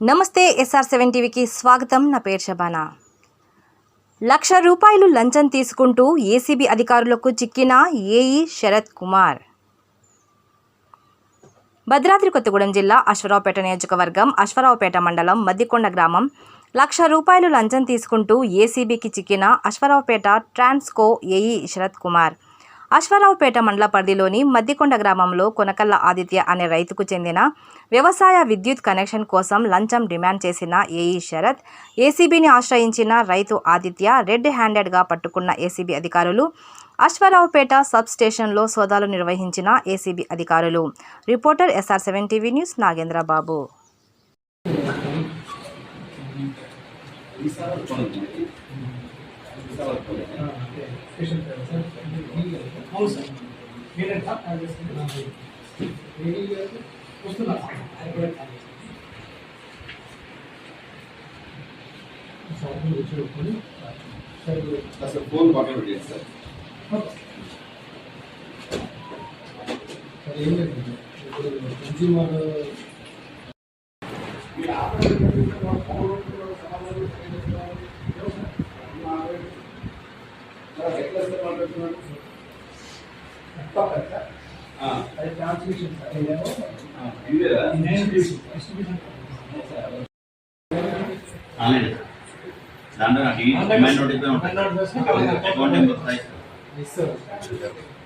నమస్తే SR seven టీవీకి స్వాగతం. నా పేరు షబానా లక్ష రూపాయలు లంచం తీసుకుంటూ ఏసీబీ అధికారులకు చిక్కిన ఏఈ శరత్ కుమార్. భద్రాద్రి కొత్తగూడెం జిల్లా అశ్వరావుపేట నియోజకవర్గం అశ్వరావుపేట మండలం మద్దికొండ గ్రామం. లక్ష రూపాయలు లంచం తీసుకుంటూ ఏసీబీకి చిక్కిన అశ్వరావుపేట ట్రాన్స్కో ఏఈ శరత్ కుమార్. అశ్వరావుపేట మండల పరిధిలోని మద్దికొండ గ్రామంలో కొనకల్ల ఆదిత్య అనే రైతుకు చెందిన వ్యవసాయ విద్యుత్ కనెక్షన్ కోసం లంచం డిమాండ్ చేసిన ఏఈ శరత్ ఏసీబీని ఆశ్రయించిన రైతు ఆదిత్య రెడ్ హ్యాండెడ్గా పట్టుకున్న ఏసీబీ అధికారులు అశ్వరావుపేట సబ్ స్టేషన్లో సోదాలు నిర్వహించిన ఏసీబీ అధికారులు. Reporter SR seven TV news Nagendrababu. అవును సార్ మీరేంట వస్తున్నా అసలు ఫోన్ పక్కన పెట్టేది సార్ ఏం లేదు ఇప్పుడు కన్జ్యూమర్ ఎట్లా సార్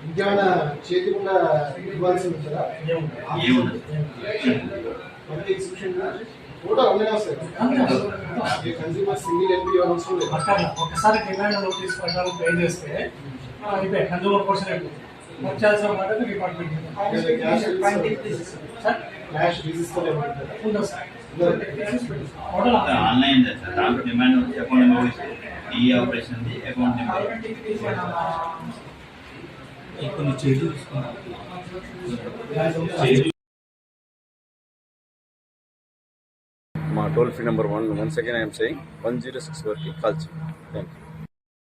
ఇంకేమైనా చేతికుండా ఇవ్వాల్సి ఉంటుందా ఏముండదు సింగిల్ ఎంపీ అవసరం లేదు అట్లా ఒకసారి డిమాండ్ నోటీస్ ప్రకారం పే చేస్తే ఆ, ఇదే కన్జ్యూమర్ పోర్షన్ అయిపోతుంది వచ్చాల్సిన మాట డిపార్ట్మెంట్ సార్ క్యాష్ రిజిస్టర్ ఏమంటారు ఉండదు సార్? ఉండదు. టోటల్ ఆన్లైన్ దాంట్లో డిమాండ్ వచ్చి అకౌంట్ నెంబర్ ఈ operation account number toll free number one. Once again, I am saying 106 working. Call Thank you.